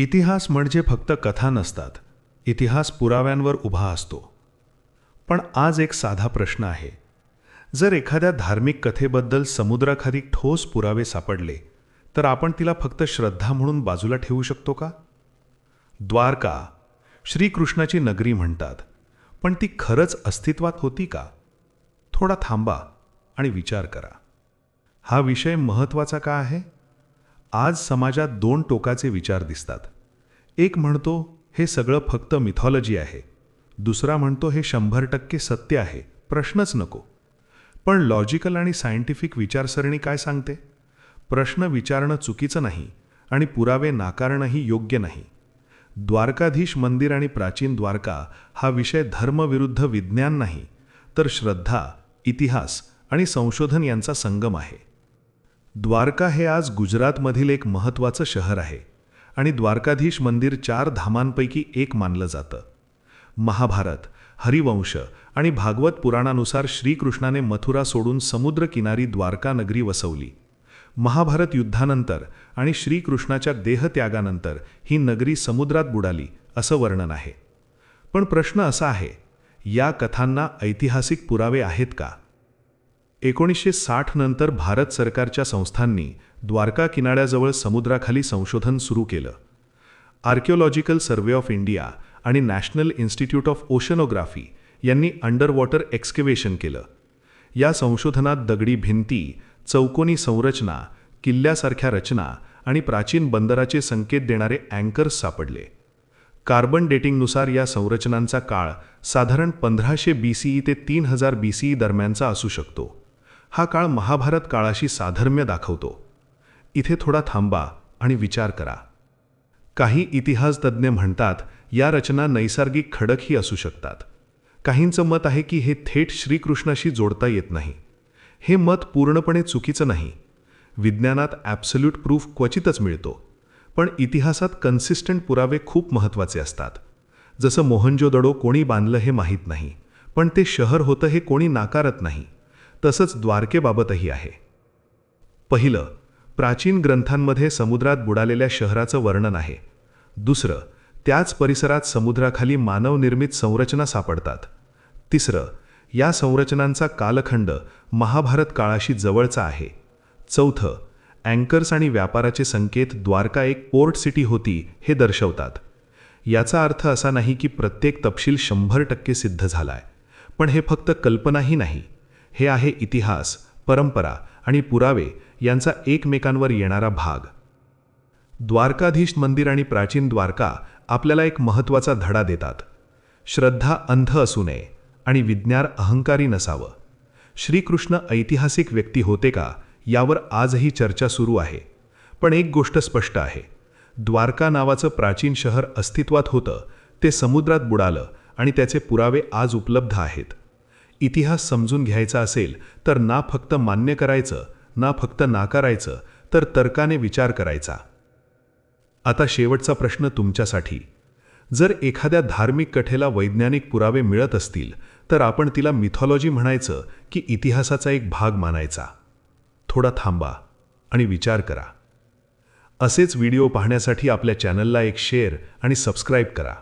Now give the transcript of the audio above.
इतिहास म्हणजे फक्त कथा नसतात. इतिहास पुराव्यांवर उभा असतो. पण आज एक साधा प्रश्न आहे. जर एखाद्या धार्मिक कथेबद्दल समुद्राखाली ठोस पुरावे सापडले तर आपण तिला फक्त श्रद्धा म्हणून बाजूला ठेवू शकतो का? द्वारका श्रीकृष्णाची नगरी म्हणतात पण ती खरंच अस्तित्वात होती का? थोडा थांबा आणि विचार करा. हा विषय महत्त्वाचा का आहे? आज समाजात दोन टोकाचे विचार दिसतात. एक म्हणतो हे सगळं फक्त मिथॉलॉजी आहे. दुसरा म्हणतो हे शंभर टक्के सत्य आहे. प्रश्नच नको. पण लॉजिकल आणि सायंटिफिक विचारसरणी काय सांगते? प्रश्न विचारणं चुकीचं नाही आणि पुरावे नाकारणंही योग्य नाही. द्वारकाधीश मंदिर आणि प्राचीन द्वारका हा विषय धर्मविरुद्ध विज्ञान नाही तर श्रद्धा इतिहास आणि संशोधन यांचा संगम आहे. द्वारका हे आज गुजरातमधील एक महत्त्वाचं शहर आहे आणि द्वारकाधीश मंदिर चार धामांपैकी एक मानलं जातं. महाभारत हरिवंश आणि भागवत पुराणानुसार श्रीकृष्णाने मथुरा सोडून समुद्रकिनारी द्वारका नगरी वसवली. महाभारत युद्धानंतर आणि श्रीकृष्णाच्या देहत्यागानंतर ही नगरी समुद्रात बुडाली असं वर्णन आहे. पण प्रश्न असा आहे या कथांना ऐतिहासिक पुरावे आहेत का? एकोणीसशे साठ नंतर भारत सरकारच्या संस्थांनी द्वारका किनाऱ्याजवळ समुद्राखाली संशोधन सुरू केलं. आर्किओलॉजिकल सर्वे ऑफ इंडिया आणि नॅशनल इन्स्टिट्यूट ऑफ ओशनोग्राफी यांनी अंडर वॉटर एक्स्केवेशन केलं. या संशोधनात दगडी भिंती चौकोनी संरचना किल्ल्यासारख्या रचना आणि प्राचीन बंदराचे संकेत देणारे अँकर्स सापडले. कार्बन डेटिंगनुसार या संरचनांचा काळ साधारण पंधराशे बी सीई ते तीन हजार बी सीई दरम्यानचा असू शकतो. हा काळ महाभारत काळाशी साधर्म्य दाखवतो. इथे थोडा थांबा आणि विचार करा. काही इतिहासतज्ज्ञ म्हणतात या रचना नैसर्गिक खडकही असू शकतात. काहींचं मत आहे की हे थेट श्रीकृष्णाशी जोडता येत नाही. हे मत पूर्णपणे चुकीचं नाही. विज्ञानात ॲब्सल्यूट प्रूफ क्वचितच मिळतो. पण इतिहासात कन्सिस्टंट पुरावे खूप महत्त्वाचे असतात. जसं मोहनजोदडो कोणी बांधलं हे माहीत नाही पण ते शहर होतं हे कोणी नाकारत नाही. तसंच द्वारकेबाबतही आहे. पहिलं प्राचीन ग्रंथांमध्ये समुद्रात बुडालेल्या शहराचं वर्णन आहे. दुसरं त्याच परिसरात समुद्राखाली मानवनिर्मित संरचना सापडतात. तिसरं या संरचनांचा कालखंड महाभारत काळाशी जवळचा आहे. चौथं अँकर्स आणि व्यापाराचे संकेत द्वारका एक पोर्ट सिटी होती हे दर्शवतात. याचा अर्थ असा नाही की प्रत्येक तपशील शंभर टक्के सिद्ध झालाय. पण हे फक्त कल्पनाही नाही. हे आहे इतिहास परंपरा आणि पुरावे यांचा एकमेकांवर येणारा भाग. द्वारकाधीश मंदिर आणि प्राचीन द्वारका आपल्याला एक महत्त्वाचा धडा देतात. श्रद्धा अंध असू नये आणि विज्ञान अहंकारी नसावं. श्रीकृष्ण ऐतिहासिक व्यक्ती होते का यावर आजही चर्चा सुरू आहे. पण एक गोष्ट स्पष्ट आहे. द्वारका नावाचं प्राचीन शहर अस्तित्वात होतं ते समुद्रात बुडालं आणि त्याचे पुरावे आज उपलब्ध आहेत. इतिहास समजून घ्यायचा असेल तर ना फक्त मान्य करायचं ना फक्त नाकारायचं तर तर्काने विचार करायचा. आता शेवटचा प्रश्न तुमच्यासाठी. जर एखाद्या धार्मिक कथेला वैज्ञानिक पुरावे मिळत असतील तर आपण तिला मिथॉलॉजी म्हणायचं की इतिहासाचा एक भाग मानायचा. थोडा थांबा आणि विचार करा. असेच व्हिडिओ पाहण्यासाठी आपल्या चॅनलला एक शेअर आणि सबस्क्राईब करा.